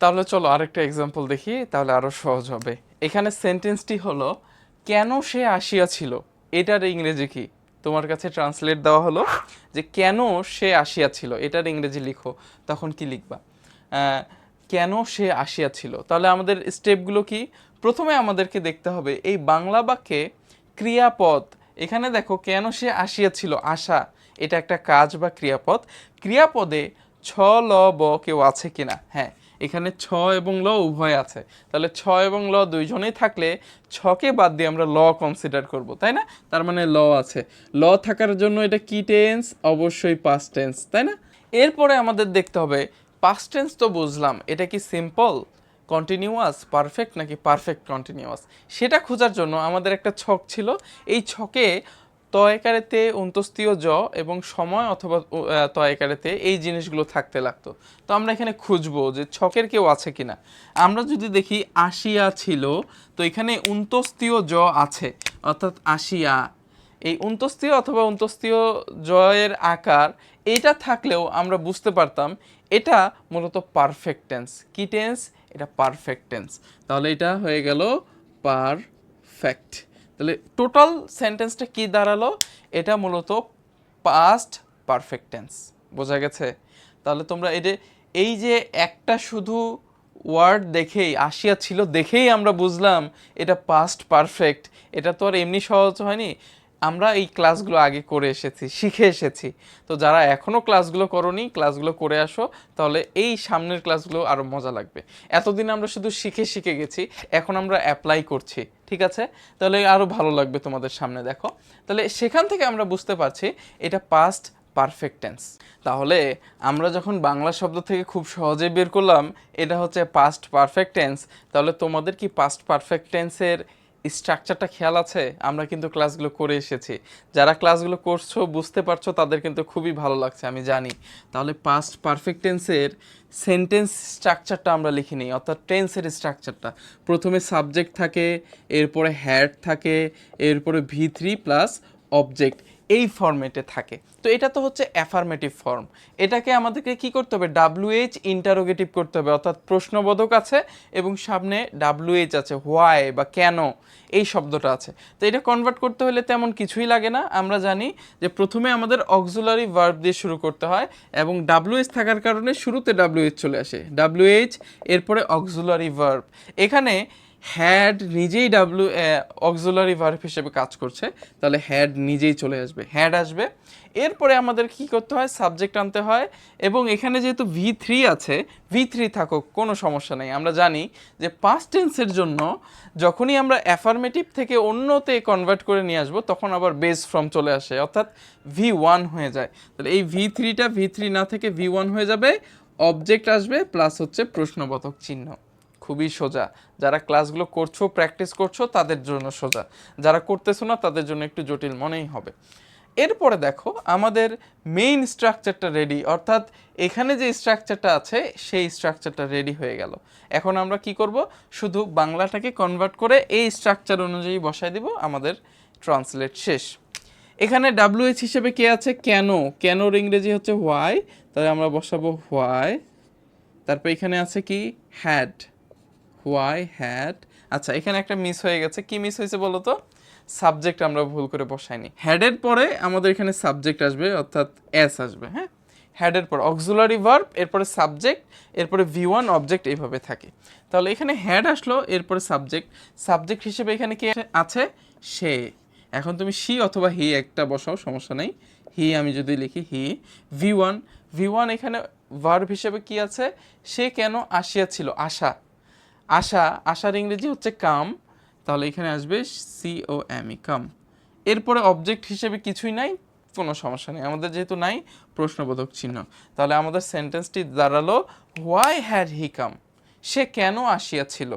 তাহলে চলো আরেকটা এক্সাম্পল দেখি, তাহলে আরও সহজ হবে। এখানে সেন্টেন্সটি হলো, কেন সে আসিয়াছিল এটার ইংরেজি কি? তোমার কাছে ট্রান্সলেট দেওয়া হলো যে, কেন সে আসিয়াছিল এটার ইংরেজি লিখো, তখন কি লিখবা? কেন সে আসিয়াছিল তাহলে আমাদের স্টেপগুলো কি? প্রথমে আমাদেরকে দেখতে হবে, এই বাংলা বাক্যে ক্রিয়াপদ, এখানে দেখো, কেন সে আসিয়াছিল আশা এটা একটা কাজ বা ক্রিয়াপদ। ক্রিয়াপদে, ছ, ল, ব কেউ আছে কিনা? হ্যাঁ এখানে ছ এবং ল উভয় আছে। তাহলে ছ এবং ল দুইজনেই থাকলে ছকে বাদ দিয়ে আমরা ল কনসিডার করব, তাই না? তার মানে ল আছে। ল থাকার জন্য এটা কি টেন্স অবশ্যই পাস্ট টেন্স তাই না? এরপরে আমাদের দেখতে হবে পাস্ট টেন্স তো বুঝলাম, এটা কি সিম্পল কন্টিনিউয়াস পারফেক্ট নাকি পারফেক্ট কন্টিনিউয়াস সেটা খোঁজার জন্য আমাদের একটা ছক ছিল, এই ছকে তয়কারেতে অন্তস্তীয় জ এবং সময় অথবা তয়কারেতে এই জিনিসগুলো থাকতে লাগতো। তো আমরা এখানে খুঁজবো যে ছকের কেউ আছে কিনা। আমরা যদি দেখি আশিয়া ছিল, তো এখানে উন্তস্তীয় জ আছে। অর্থাৎ আশিয়া। এই উন্তস্তীয় অথবা উন্তস্তীয় জয়ের আকার, এটা থাকলেও আমরা বুঝতে পারতাম এটা মূলত পারফেক্ট টেন্স কি টেন্স এটা পারফেক্ট টেন্স তাহলে এটা হয়ে গেল পারফেক্ট তাহলে টোটাল সেন্টেন্সটা কি দাঁড়াল? এটা মূলত পাস্ট পারফেক্ট টেন্স বোঝা গেছে? তাহলে তোমরা এটা এই যে একটা শুধু ওয়ার্ড দেখেই, আসিয়া ছিল দেখেই আমরা বুঝলাম, এটা পাস্ট পারফেক্ট এটা তো আর এমনি সহজ হয়নি। আমরা এই ক্লাসগুলো আগে করে এসেছি, শিখে এসেছি। তো যারা এখনও ক্লাসগুলো করনি, ক্লাসগুলো করে আসো, তাহলে এই সামনের ক্লাসগুলো আরও মজা লাগবে। এতদিন আমরা শুধু শিখে শিখে গেছি, এখন আমরা অ্যাপ্লাই করছি, ঠিক আছে? তাহলে আরও ভালো লাগবে তোমাদের সামনে, দেখো। তাহলে সেখান থেকে আমরা বুঝতে পারছি, এটা পাস্ট পারফেক্ট টেন্স তাহলে আমরা যখন বাংলা শব্দ থেকে খুব সহজে বের করলাম, এটা হচ্ছে পাস্ট পারফেক্ট টেন্স তাহলে তোমাদের কি পাস্ট পারফেক্ট টেন্সের স্ট্রাকচারটা খেয়াল আছে? আমরা কিন্তু ক্লাসগুলো করে এসেছি। যারা ক্লাসগুলো করছ, বুঝতে পারছ, তাদের কিন্তু খুবই ভালো লাগছে, আমি জানি। তাহলে পাস্ট পারফেক্ট টেন্সের সেন্টেন্স স্ট্রাকচারটা আমরা লিখি নিই, অর্থাৎ টেন্সের স্ট্রাকচারটা প্রথমে সাবজেক্ট থাকে, এরপরে হ্যাড থাকে, এরপরে ভি থ্রি প্লাস অবজেক্ট এই ফর্মেটে থাকে। তো এটা তো হচ্ছে অ্যাফার্মেটিভ ফর্ম এটাকে আমাদেরকে কি করতে হবে? ডাব্লিউএইচ ইন্টারোগেটিভ করতে হবে, অর্থাৎ প্রশ্নবোধক আছে এবং সামনে ডাব্লিউএইচ আছে হোয়াই বা কেন এই শব্দটা আছে। তো এটা কনভার্ট করতে হলে তেমন কিছুই লাগে না। আমরা জানি যে প্রথমে আমাদের অক্সুলারি ভার্ব দিয়ে শুরু করতে হয় এবং ডাব্লিউএইচ থাকার কারণে শুরুতে ডাব্লিউএইচ চলে আসে। ডাব্লিউএইচ এরপরে অক্সুলারি ভার্ব এখানে হ্যাড নিজেই ডাব্লু অক্সুলারি ভার্ব হিসেবে কাজ করছে, তাহলে হ্যাড নিজেই চলে আসবে। হ্যাড আসবে। এরপরে আমাদের কি করতে হয়? সাবজেক্ট আনতে হয়। এবং এখানে যেহেতু ভি থ্রি আছে ভি থ্রি থাকুক, কোনো সমস্যা নেই। আমরা জানি যে পাস্ট টেন্সের জন্য যখনই আমরা অ্যাফার্মেটিভ থেকে অন্যতে কনভার্ট করে নিয়ে আসব, তখন আবার বেস ফ্রম চলে আসে। অর্থাৎ ভি ওয়ান হয়ে যায়। তাহলে এই ভি থ্রিটা ভি থ্রি না থেকে ভি ওয়ান হয়ে যাবে। অবজেক্ট আসবে প্লাস হচ্ছে প্রশ্নবোধক চিহ্ন। খুবই সোজা। যারা ক্লাসগুলো করছ, প্র্যাকটিস করছ, তাদের জন্য সোজা। যারা করতেছো না, তাদের জন্য একটু জটিল মনেই হবে। এরপরে দেখো, আমাদের মেইন স্ট্রাকচারটা রেডি অর্থাৎ এখানে যে স্ট্রাকচারটা আছে, সেই স্ট্রাকচারটা রেডি হয়ে গেল। এখন আমরা কি করব? শুধু বাংলাটাকে কনভার্ট করে এই স্ট্রাকচার অনুযায়ী বসাই দিব, আমাদের ট্রান্সলেট শেষ। এখানে ডাব্লিউএইচ হিসেবে কে আছে? কেন। কেনর ইংরেজি হচ্ছে হোয়াই তাহলে আমরা বসাবো হোয়াই তারপর এখানে আছে কি? হ্যাড হোয়াই হ্যাড আচ্ছা এখানে একটা মিস হয়ে গেছে। কি মিস হয়েছে বলো তো? সাবজেক্ট আমরা ভুল করে বসাইনি। হ্যাডের পরে আমাদের এখানে সাবজেক্ট আসবে, অর্থাৎ এস আসবে হ্যাঁ? হ্যাডের পর অক্সুলারি ভার্ব এরপরে সাবজেক্ট এরপরে ভি ওয়ান অবজেক্ট এইভাবে থাকে। তাহলে এখানে হ্যাড আসলো, এরপরে সাবজেক্ট সাবজেক্ট হিসেবে এখানে কি আছে? সে। এখন তুমি সি অথবা হি একটা বসাও, সমস্যা নেই। হি আমি যদি লিখি, he. V one V one এখানে ভার্ব হিসেবে কি আছে? সে কেন আসিয়াছিল আশা। আশা, আশার ইংরেজি হচ্ছে কাম। তাহলে এখানে আসবে সি ও এম ই, কাম। এরপরে অবজেক্ট হিসেবে কিছুই নাই, কোনো সমস্যা নেই। আমাদের যেহেতু নাই, প্রশ্নবোধক চিহ্ন। তাহলে আমাদের সেন্টেন্সটি দাঁড়াল হোয়াই হ্যাড হি কাম সে কেন আসিয়াছিল?